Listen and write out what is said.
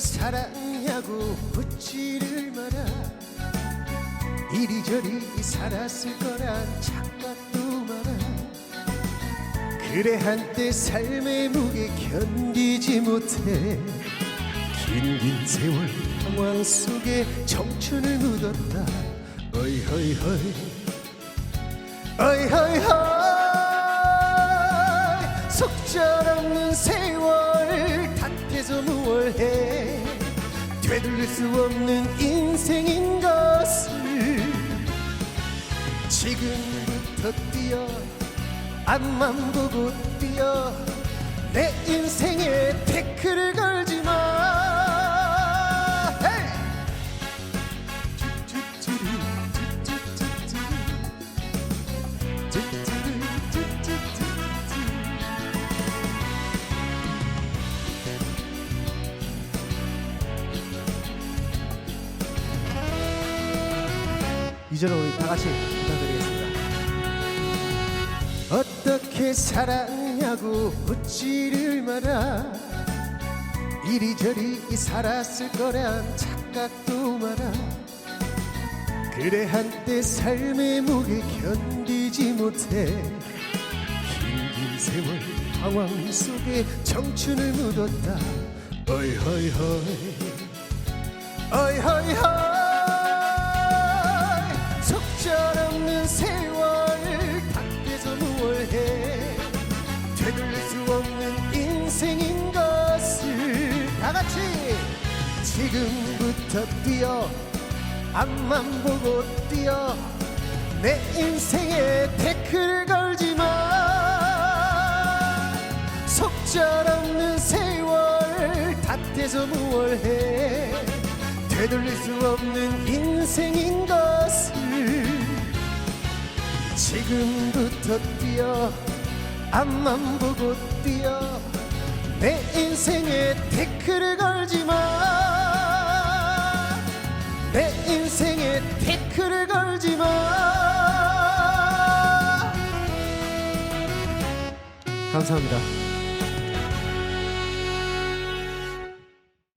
사랑하고 묻지를 마라 이리저리 살았을 거란 착각도 마라 그래 한때 삶의 무게 견디지 못해 긴긴 세월 상황 속에 청춘을 묻었다. 어이 허이 허이. 어이 허이 허이. 속절없는 세월 탓해서 무얼해? 되돌릴 수 없는 인생인 것을 지금부터 뛰어 앞만 보고 뛰어 내 인생에 태클을 걸 이제는 우리 다 같이 부탁드리겠습니다. 어떻게 사랑하고 묻지를 마라. 이리저리 살았을 거란 착각도 마라. 그래 한때 삶의 무게 견디지 못해 긴긴 세월 방황 속에 청춘을 묻었다. 어이허이허이. 어이허이허이 없는 세월 탓해서 무얼해? 되돌릴 수 없는 인생인 것을 다 같이 지금부터 뛰어 앞만 보고 뛰어 내 인생에 태클을 걸지 마. 속절없는 세월 탓해서 무얼해? 되돌릴 수 없는 인생인 지금부터 뛰어 앞만 보고 뛰어. 내 인생에 태클을 걸지 마 내 인생에 태클을 걸지 마. 감사합니다.